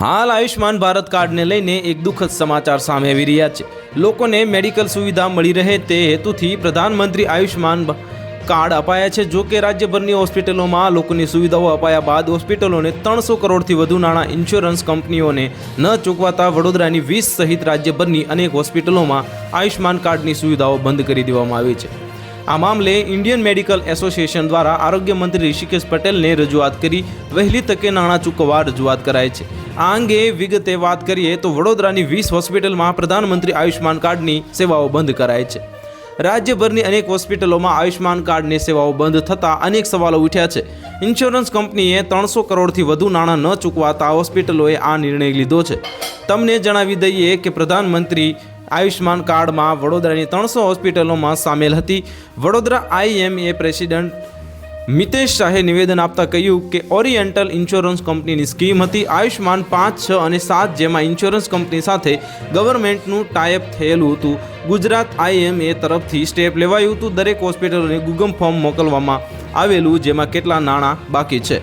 હાલ આયુષ્માન ભારત કાર્ડને લઈને એક દુઃખદ સમાચાર સામે આવી રહ્યા છે. લોકોને મેડિકલ સુવિધા મળી રહે તે હેતુથી પ્રધાનમંત્રી આયુષ્માન કાર્ડ અપાયા છે. જો કે રાજ્યભરની હોસ્પિટલોમાં લોકોની સુવિધાઓ અપાયા બાદ હોસ્પિટલોને ત્રણસો કરોડથી વધુ નાણાં ઇન્સ્યોરન્સ કંપનીઓને ન ચૂકવાતા વડોદરાની વીસ સહિત રાજ્યભરની અનેક હોસ્પિટલોમાં આયુષ્માન કાર્ડની સુવિધાઓ બંધ કરી દેવામાં આવી છે. આ મામલે ઇન્ડિયન મેડિકલ એસોસિએશન દ્વારા આરોગ્ય મંત્રી ઋષિકેશ પટેલને રજૂઆત કરી વહેલી તકે નાણાં ચૂકવવા રજૂઆત કરાઈ છે. આ અંગે વિગતે વાત કરીએ તો વડોદરાની વીસ હોસ્પિટલમાં પ્રધાનમંત્રી આયુષ્માન કાર્ડની સેવાઓ બંધ કરાય છે. રાજ્યભરની અનેક હોસ્પિટલોમાં આયુષ્માન કાર્ડની સેવાઓ બંધ થતાં અનેક સવાલો ઉઠ્યા છે. ઇન્સ્યોરન્સ કંપનીએ ત્રણસો કરોડથી વધુ નાણાં ન ચૂકવાતા હોસ્પિટલોએ આ નિર્ણય લીધો છે. તમને જણાવી દઈએ કે પ્રધાનમંત્રી આયુષ્માન કાર્ડમાં વડોદરાની ત્રણસો હોસ્પિટલોમાં સામેલ હતી. વડોદરા આઈએમએ પ્રેસિડેન્ટ મિતેશ શાહે નિવેદન આપતા કહ્યું કે ઓરિએન્ટલ ઇન્સ્યોરન્સ કંપનીની સ્કીમ હતી. આયુષ્માન પાંચ, છ અને સાત જેમાં ઇન્સ્યોરન્સ કંપની સાથે ગવર્મેન્ટનું ટાઈપ થયેલું હતું. ગુજરાત આઈએમએ તરફથી સ્ટેપ લેવાયું હતું. દરેક હોસ્પિટલોને ગુગમ ફોર્મ મોકલવામાં આવેલું, જેમાં કેટલા નાણાં બાકી છે?